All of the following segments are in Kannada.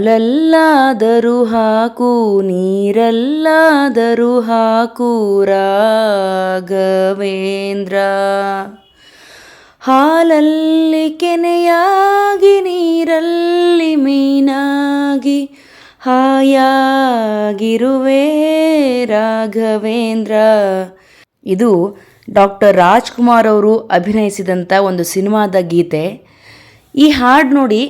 ಹಾಲಲ್ಲಾದರೂ ಹಾಕು, ನೀರಲ್ಲಾದರೂ ಹಾಕು ರಾಘವೇಂದ್ರ. ಹಾಲಲ್ಲಿ ಕೆನೆಯಾಗಿ, ನೀರಲ್ಲಿ ಮೀನಾಗಿ ಹಾಯಾಗಿರುವೆ ರಾಘವೇಂದ್ರ. ಇದು ಡಾಕ್ಟರ್ ರಾಜ್ಕುಮಾರ್ ಅವರು ಅಭಿನಯಿಸಿದಂಥ ಒಂದು ಸಿನಿಮಾದ ಗೀತೆ. ಈ ಹಾಡು ನೋಡಿ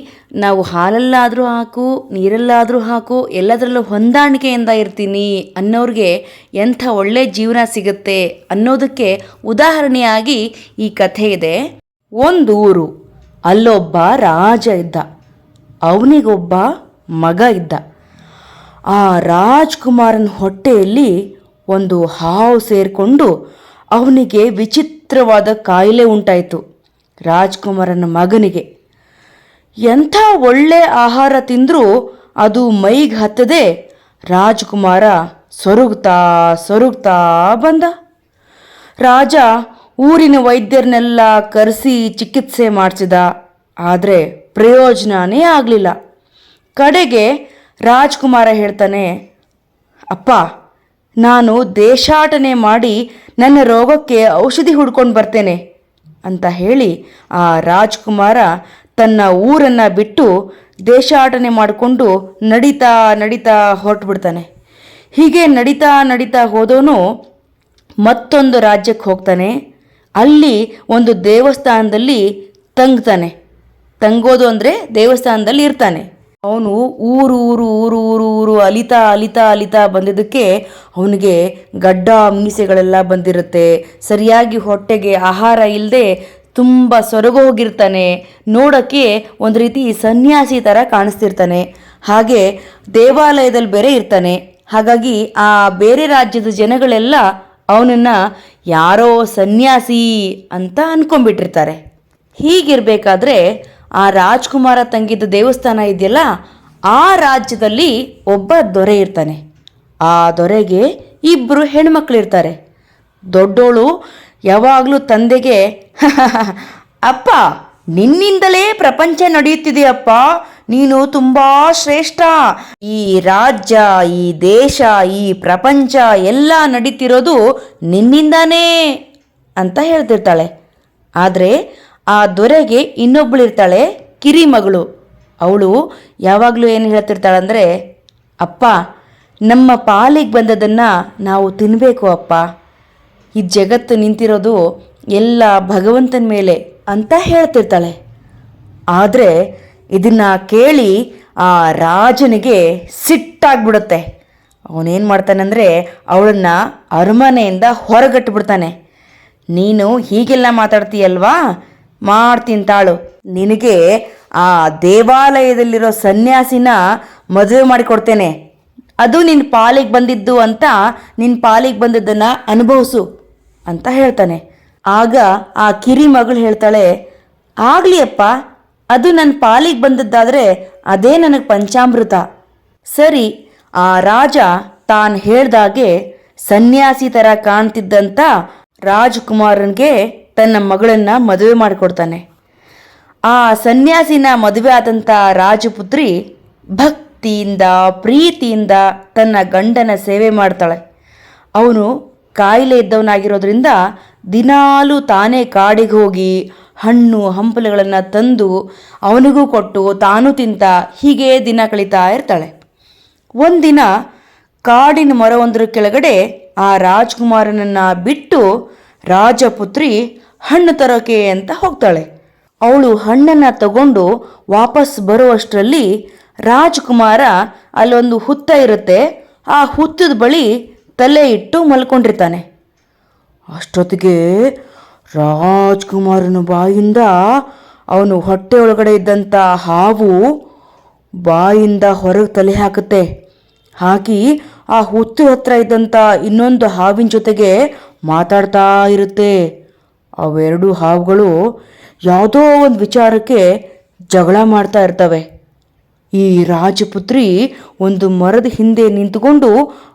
ನಾವು ಹಾಲಲ್ಲಾದರೂ ಹಾಕು, ನೀರಲ್ಲಾದರೂ ಹಾಕು, ಎಲ್ಲದರಲ್ಲೂ ಹೊಂದಾಣಿಕೆಯಿಂದ ಇರ್ತೀನಿ ಅನ್ನೋರಿಗೆ ಎಂಥ ಒಳ್ಳೆ ಜೀವನ ಸಿಗುತ್ತೆ ಅನ್ನೋದಕ್ಕೆ ಉದಾಹರಣೆಯಾಗಿ ಈ ಕಥೆ ಇದೆ. ಒಂದು ಊರು ಅಲ್ಲೊಬ್ಬ ರಾಜ ಇದ್ದ, ಅವನಿಗೊಬ್ಬ ಮಗ ಇದ್ದ. ಆ ರಾಜ್ಕುಮಾರನ ಹೊಟ್ಟೆಯಲ್ಲಿ ಒಂದು ಹಾವು ಸೇರಿಕೊಂಡು ಅವನಿಗೆ ವಿಚಿತ್ರವಾದ ಕಾಯಿಲೆ ಉಂಟಾಯಿತು ರಾಜ್ಕುಮಾರನ ಮಗನಿಗೆ. ಎಂಥ ಒಳ್ಳೆ ಆಹಾರ ತಿಂದರೂ ಅದು ಮೈಗೆ ಹತ್ತದೆ. ರಾಜ್ಕುಮಾರ ಸೊರಗ್ತಾ ಸೊರಗ್ತಾ ಬಂದ. ರಾಜ ಊರಿನ ವೈದ್ಯರನ್ನೆಲ್ಲ ಕರೆಸಿ ಚಿಕಿತ್ಸೆ ಮಾಡಿಸಿದ. ಆದರೆ ಪ್ರಯೋಜನನೇ ಆಗಲಿಲ್ಲ. ಕಡೆಗೆ ರಾಜ್ಕುಮಾರ ಹೇಳ್ತಾನೆ, ಅಪ್ಪ, ನಾನು ದೇಶಾಟನೆ ಮಾಡಿ ನನ್ನ ರೋಗಕ್ಕೆ ಔಷಧಿ ಹುಡ್ಕೊಂಡು ಬರ್ತೇನೆ ಅಂತ ಹೇಳಿ ಆ ರಾಜ್ಕುಮಾರ ತನ್ನ ಊರನ್ನು ಬಿಟ್ಟು ದೇಶಾಟನೆ ಮಾಡಿಕೊಂಡು ನಡೀತಾ ನಡೀತಾ ಹೊರಟುಬಿಡ್ತಾನೆ. ಹೀಗೆ ನಡೀತಾ ನಡೀತಾ ಹೋದವನು ಮತ್ತೊಂದು ರಾಜ್ಯಕ್ಕೆ ಹೋಗ್ತಾನೆ. ಅಲ್ಲಿ ಒಂದು ದೇವಸ್ಥಾನದಲ್ಲಿ ತಂಗ್ತಾನೆ. ತಂಗೋದು ಅಂದರೆ ದೇವಸ್ಥಾನದಲ್ಲಿ ಇರ್ತಾನೆ. ಅವನು ಊರು ಊರು ಊರು ಊರು ಊರು ಅಲಿತಾ ಅಲಿತಾ ಅಲಿತಾ ಬಂದಿದ್ದಕ್ಕೆ ಅವನಿಗೆ ಗಡ್ಡ ಮೀಸೆಗಳೆಲ್ಲ ಬಂದಿರುತ್ತೆ. ಸರಿಯಾಗಿ ಹೊಟ್ಟೆಗೆ ಆಹಾರ ಇಲ್ಲದೆ ತುಂಬ ಸೊರಗೋಗಿರ್ತಾನೆ ನೋಡೋಕ್ಕೆ ಒಂದು ರೀತಿ ಸನ್ಯಾಸಿ ಥರ ಕಾಣಿಸ್ತಿರ್ತಾನೆ. ಹಾಗೆ ದೇವಾಲಯದಲ್ಲಿ ಬೇರೆ ಇರ್ತಾನೆ. ಹಾಗಾಗಿ ಆ ಬೇರೆ ರಾಜ್ಯದ ಜನಗಳೆಲ್ಲ ಅವನನ್ನು ಯಾರೋ ಸನ್ಯಾಸಿ ಅಂತ ಅಂದ್ಕೊಂಡ್ಬಿಟ್ಟಿರ್ತಾರೆ ಹೀಗಿರಬೇಕಾದ್ರೆ ಆ ರಾಜ್ಕುಮಾರ ತಂಗಿದ್ದ ದೇವಸ್ಥಾನ ಇದೆಯಲ್ಲ, ಆ ರಾಜ್ಯದಲ್ಲಿ ಒಬ್ಬ ದೊರೆ ಇರ್ತಾನೆ. ಆ ದೊರೆಗೆ ಇಬ್ಬರು ಹೆಣ್ಮಕ್ಳಿರ್ತಾರೆ. ದೊಡ್ಡೋಳು ಯಾವಾಗಲೂ ತಂದೆಗೆ ಅಪ್ಪ, ನಿನ್ನಿಂದಲೇ ಪ್ರಪಂಚ ನಡೆಯುತ್ತಿದೆಯಪ್ಪ ನೀನು ತುಂಬ ಶ್ರೇಷ್ಠ. ಈ ರಾಜ್ಯ, ಈ ದೇಶ, ಈ ಪ್ರಪಂಚ ಎಲ್ಲ ನಡೀತಿರೋದು ನಿನ್ನಿಂದಾನೇ ಅಂತ ಹೇಳ್ತಿರ್ತಾಳೆ. ಆದರೆ ಆ ದೊರೆಗೆ ಇನ್ನೊಬ್ಬಳಿರ್ತಾಳೆ ಕಿರಿ ಮಗಳು ಅವಳು ಯಾವಾಗಲೂ ಏನು ಹೇಳ್ತಿರ್ತಾಳಂದರೆ, ಅಪ್ಪ, ನಮ್ಮ ಪಾಲಿಗೆ ಬಂದದನ್ನು ನಾವು ತಿನ್ನಬೇಕು ಅಪ್ಪ. ಈ ಜಗತ್ತು ನಿಂತಿರೋದು ಎಲ್ಲ ಭಗವಂತನ ಮೇಲೆ ಅಂತ ಹೇಳ್ತಿರ್ತಾಳೆ. ಆದರೆ ಇದನ್ನು ಕೇಳಿ ಆ ರಾಜನಿಗೆ ಸಿಟ್ಟಾಗ್ಬಿಡುತ್ತೆ. ಅವನೇನು ಮಾಡ್ತಾನಂದರೆ ಅವಳನ್ನು ಅರಮನೆಯಿಂದ ಹೊರಗಟ್ಟಿಬಿಡ್ತಾನೆ ನೀನು ಹೀಗೆಲ್ಲ ಮಾತಾಡ್ತೀಯಲ್ವಾ? ಮಾಡ್ತೀನಿ ತಾಳು. ನಿನಗೆ ಆ ದೇವಾಲಯದಲ್ಲಿರೋ ಸನ್ಯಾಸಿನ ಮದುವೆ ಮಾಡಿಕೊಡ್ತೇನೆ. ಅದು ನಿನ್ನ ಪಾಲಿಗೆ ಬಂದಿದ್ದು ಅಂತ ನಿನ್ನ ಪಾಲಿಗೆ ಬಂದಿದ್ದನ್ನು ಅನುಭವಿಸು. ಅಂತ ಹೇಳ್ತಾನೆ. ಆಗ ಆ ಕಿರಿ ಮಗಳು ಹೇಳ್ತಾಳೆ ಆಗಲಿ ಅಪ್ಪ ಅದು ನನ್ನ ಪಾಲಿಗೆ ಬಂದದ್ದಾದರೆ ಅದೇ ನನಗೆ ಪಂಚಾಮೃತ. ಸರಿ, ಆ ರಾಜ ತಾನು ಹೇಳ್ದಾಗೆ ಸನ್ಯಾಸಿ ಥರ ಕಾಣ್ತಿದ್ದಂಥ ರಾಜ್ಕುಮಾರನಿಗೆ ತನ್ನ ಮಗಳನ್ನು ಮದುವೆ ಮಾಡಿಕೊಡ್ತಾನೆ. ಆ ಸನ್ಯಾಸಿನ ಮದುವೆ ಆದಂಥ ರಾಜಪುತ್ರಿ ಭಕ್ತಿಯಿಂದ, ಪ್ರೀತಿಯಿಂದ ತನ್ನ ಗಂಡನ ಸೇವೆ ಮಾಡ್ತಾಳೆ. ಅವನು ಕಾಯಿಲೆ ಇದ್ದವನಾಗಿರೋದ್ರಿಂದ ದಿನಾಲೂ ತಾನೇ ಕಾಡಿಗೆ ಹೋಗಿ ಹಣ್ಣು ಹಂಪಲುಗಳನ್ನು ತಂದು ಅವನಿಗೂ ಕೊಟ್ಟು ತಾನು ತಿಂತ ಹೀಗೆ ದಿನ ಕಳೀತಾ ಇರ್ತಾಳೆ. ಒಂದಿನ ಕಾಡಿನ ಮರವೊಂದರ ಕೆಳಗಡೆ ಆ ರಾಜ್ಕುಮಾರನನ್ನು ಬಿಟ್ಟು ರಾಜಪುತ್ರಿ ಹಣ್ಣು ತರೋಕೆ ಅಂತ ಹೋಗ್ತಾಳೆ. ಅವಳು ಹಣ್ಣನ್ನು ತಗೊಂಡು ವಾಪಸ್ ಬರುವಷ್ಟರಲ್ಲಿ ರಾಜ್ಕುಮಾರ ಅಲ್ಲೊಂದು ಹುತ್ತ ಇರುತ್ತೆ. ಆ ಹುತ್ತದ ಬಳಿ ತಲೆ ಇಟ್ಟು ಮಲ್ಕೊಂಡಿರ್ತಾನೆ. ಅಷ್ಟೊತ್ತಿಗೆ ರಾಜ್ಕುಮಾರನ ಬಾಯಿಂದ ಅವನು ಹೊಟ್ಟೆ ಒಳಗಡೆ ಇದ್ದಂಥ ಹಾವು ಬಾಯಿಂದ ಹೊರಗೆ ತಲೆ ಹಾಕುತ್ತೆ. ಹಾಕಿ ಆ ಹುತ್ತು ಹತ್ರ ಇದ್ದಂಥ ಇನ್ನೊಂದು ಹಾವಿನ ಜೊತೆಗೆ ಮಾತಾಡ್ತಾ ಇರುತ್ತೆ. ಅವೆರಡು ಹಾವುಗಳು ಯಾವುದೋ ಒಂದು ವಿಚಾರಕ್ಕೆ ಜಗಳ ಮಾಡ್ತಾ ಇರ್ತವೆ. ಈ ರಾಜಪುತ್ರಿ ಒಂದು ಮರದ ಹಿಂದೆ ನಿಂತುಕೊಂಡು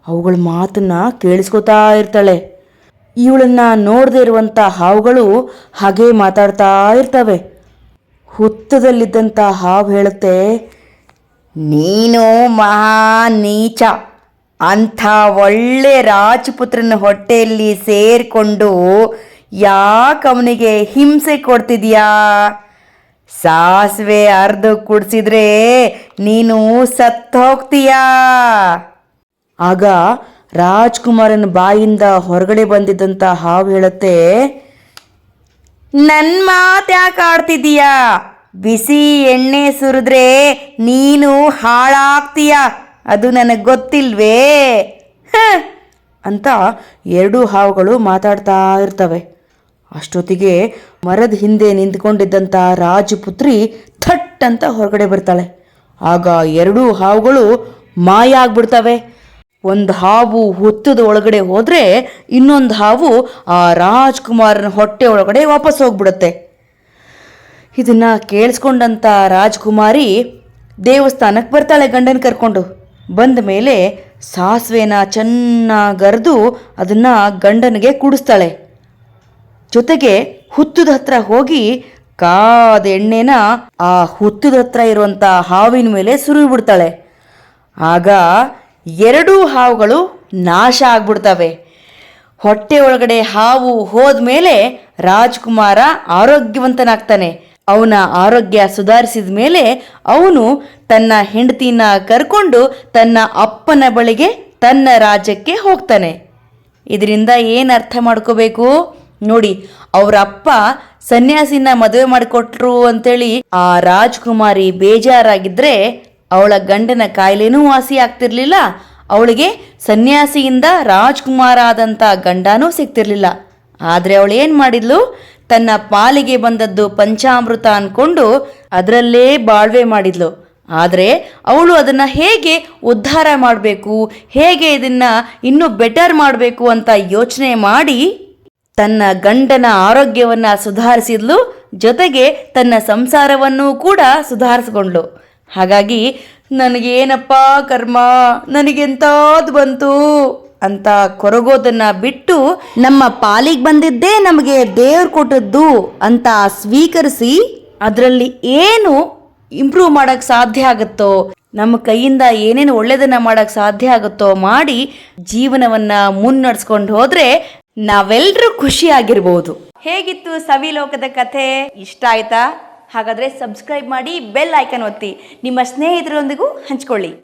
ಅವುಗಳ ಮಾತನ್ನ ಕೇಳಿಸ್ಕೊತಾ ಇರ್ತಾಳೆ. ಇವಳನ್ನ ನೋಡದೇ ಇರುವಂಥ ಹಾವುಗಳು ಹಾಗೆ ಮಾತಾಡ್ತಾ ಇರ್ತವೆ. ಹುತ್ತದಲ್ಲಿದ್ದಂಥ ಹಾವು ಹೇಳುತ್ತೆ, ನೀನು ಮಹಾ ನೀಚ, ಅಂಥ ಒಳ್ಳೆ ರಾಜಪುತ್ರನ ಹೊಟ್ಟೆಯಲ್ಲಿ ಸೇರಿಕೊಂಡು ಯಾಕೆ ಅವನಿಗೆ ಹಿಂಸೆ ಕೊಡ್ತಿದ್ಯಾ ಸಾಸಿವೆ ಅರ್ಧ ಕುಡಿಸಿದ್ರೆ ನೀನು ಸತ್ತೋಗ್ತೀಯಾ ಆಗ ರಾಜ್ಕುಮಾರನ ಬಾಯಿಂದ ಹೊರಗಡೆ ಬಂದಿದ್ದಂಥ ಹಾವು ಹೇಳುತ್ತೆ ನನ್ನ ಮಾತು ಯಾಕೆ ಆಡ್ತಿದ್ದೀಯಾ? ಬಿಸಿ ಎಣ್ಣೆ ಸುರಿದ್ರೆ ನೀನು ಹಾಳಾಗ್ತೀಯ? ಅದು ನನಗೆ ಗೊತ್ತಿಲ್ವೇ? ಅಂತ ಎರಡೂ ಹಾವುಗಳು ಮಾತಾಡ್ತಾ ಇರ್ತವೆ. ಅಷ್ಟೊತ್ತಿಗೆ ಮರದ ಹಿಂದೆ ನಿಂತ್ಕೊಂಡಿದ್ದಂಥ ರಾಜಪುತ್ರಿ ಥಟ್ ಅಂತ ಹೊರಗಡೆ ಬರ್ತಾಳೆ. ಆಗ ಎರಡೂ ಹಾವುಗಳು ಮಾಯ ಆಗ್ಬಿಡ್ತವೆ ಒಂದು ಹಾವು ಹುತ್ತದ ಒಳಗಡೆ ಹೋದರೆ ಇನ್ನೊಂದು ಹಾವು ಆ ರಾಜ್ಕುಮಾರನ ಹೊಟ್ಟೆ ಒಳಗಡೆ ವಾಪಸ್ ಹೋಗ್ಬಿಡುತ್ತೆ. ಇದನ್ನು ಕೇಳಿಸ್ಕೊಂಡಂಥ ರಾಜ್ಕುಮಾರಿ ದೇವಸ್ಥಾನಕ್ಕೆ ಬರ್ತಾಳೆ ಗಂಡನ ಕರ್ಕೊಂಡು. ಬಂದ ಮೇಲೆ ಸಾಸಿವೆನ ಚೆನ್ನಾಗರ್ದು ಅದನ್ನು ಗಂಡನಿಗೆ ಕುಡಿಸ್ತಾಳೆ. ಜೊತೆಗೆ ಹುತ್ತದ ಹತ್ರ ಹೋಗಿ ಕಾದ ಎಣ್ಣೆನ ಆ ಹುತ್ತದ ಹತ್ರ ಇರುವಂಥ ಹಾವಿನ ಮೇಲೆ ಸುರಿದು ಬಿಡ್ತಾಳೆ. ಆಗ ಎರಡೂ ಹಾವುಗಳು ನಾಶ ಆಗ್ಬಿಡ್ತವೆ. ಹೊಟ್ಟೆ ಒಳಗಡೆ ಹಾವು ಹೋದ್ಮೇಲೆ ರಾಜ್ಕುಮಾರ ಆರೋಗ್ಯವಂತನಾಗ್ತಾನೆ. ಅವನ ಆರೋಗ್ಯ ಸುಧಾರಿಸಿದ ಮೇಲೆ ಅವನು ತನ್ನ ಹೆಂಡತಿನ ಕರ್ಕೊಂಡು ತನ್ನ ಅಪ್ಪನ ಬಳಿಗೆ ತನ್ನ ರಾಜ್ಯಕ್ಕೆ ಹೋಗ್ತಾನೆ. ಇದರಿಂದ ಏನು ಅರ್ಥ ಮಾಡ್ಕೋಬೇಕು? ನೋಡಿ ಅವ್ರ ಅಪ್ಪ ಸನ್ಯಾಸಿನ ಮದುವೆ ಮಾಡಿಕೊಟ್ರು ಅಂತೇಳಿ ಆ ರಾಜ್ಕುಮಾರಿ ಬೇಜಾರಾಗಿದ್ರೆ ಅವಳ ಗಂಡನ ಕಾಯಿಲೆನೂ ವಾಸಿ ಆಗ್ತಿರ್ಲಿಲ್ಲ, ಅವಳಿಗೆ ಸನ್ಯಾಸಿಯಿಂದ ರಾಜ್ಕುಮಾರ ಆದಂಥ ಗಂಡನೂ ಸಿಗ್ತಿರ್ಲಿಲ್ಲ. ಆದರೆ ಅವಳು ಏನು ಮಾಡಿದ್ಲು? ತನ್ನ ಪಾಲಿಗೆ ಬಂದದ್ದು ಪಂಚಾಮೃತ ಅನ್ಕೊಂಡು ಅದರಲ್ಲೇ ಬಾಳ್ವೆ ಮಾಡಿದ್ಲು. ಆದರೆ ಅವಳು ಅದನ್ನು ಹೇಗೆ ಉದ್ಧಾರ ಮಾಡಬೇಕು, ಹೇಗೆ ಇದನ್ನ ಇನ್ನೂ ಬೆಟರ್ ಮಾಡಬೇಕು ಅಂತ ಯೋಚನೆ ಮಾಡಿ ತನ್ನ ಗಂಡನ ಆರೋಗ್ಯವನ್ನ ಸುಧಾರಿಸಿದ್ಲು, ಜೊತೆಗೆ ತನ್ನ ಸಂಸಾರವನ್ನು ಕೂಡ ಸುಧಾರಿಸ್ಕೊಂಡ್ಳು. ಹಾಗಾಗಿ, ನನಗೇನಪ್ಪ ಕರ್ಮ, ನನಗೆಂತಾದ್ ಬಂತು ಅಂತ ಕೊರಗೋದನ್ನ ಬಿಟ್ಟು, ನಮ್ಮ ಪಾಲಿಗೆ ಬಂದಿದ್ದೇ ನಮಗೆ ದೇವ್ರು ಕೊಟ್ಟದ್ದು ಅಂತ ಸ್ವೀಕರಿಸಿ, ಅದರಲ್ಲಿ ಏನು ಇಂಪ್ರೂವ್ ಮಾಡಕ್ ಸಾಧ್ಯ ಆಗುತ್ತೋ, ನಮ್ಮ ಕೈಯಿಂದ ಏನೇನು ಒಳ್ಳೇದನ್ನ ಮಾಡಕ್ ಸಾಧ್ಯ ಆಗುತ್ತೋ ಮಾಡಿ ಜೀವನವನ್ನ ಮುನ್ನಡೆಸ್ಕೊಂಡು ಹೋದ್ರೆ ನಾವೆಲ್ಲರೂ ಖುಷಿಯಾಗಿರ್ಬೋದು. ಹೇಗಿತ್ತು ಸವಿಲೋಕದ ಕಥೆ? ಇಷ್ಟ ಆಯ್ತಾ? ಹಾಗಾದ್ರೆ ಸಬ್ಸ್ಕ್ರೈಬ್ ಮಾಡಿ ಬೆಲ್ ಐಕನ್ ಒತ್ತಿ. ನಿಮ್ಮ ಸ್ನೇಹಿತರೊಂದಿಗೂ ಹಂಚ್ಕೊಳ್ಳಿ.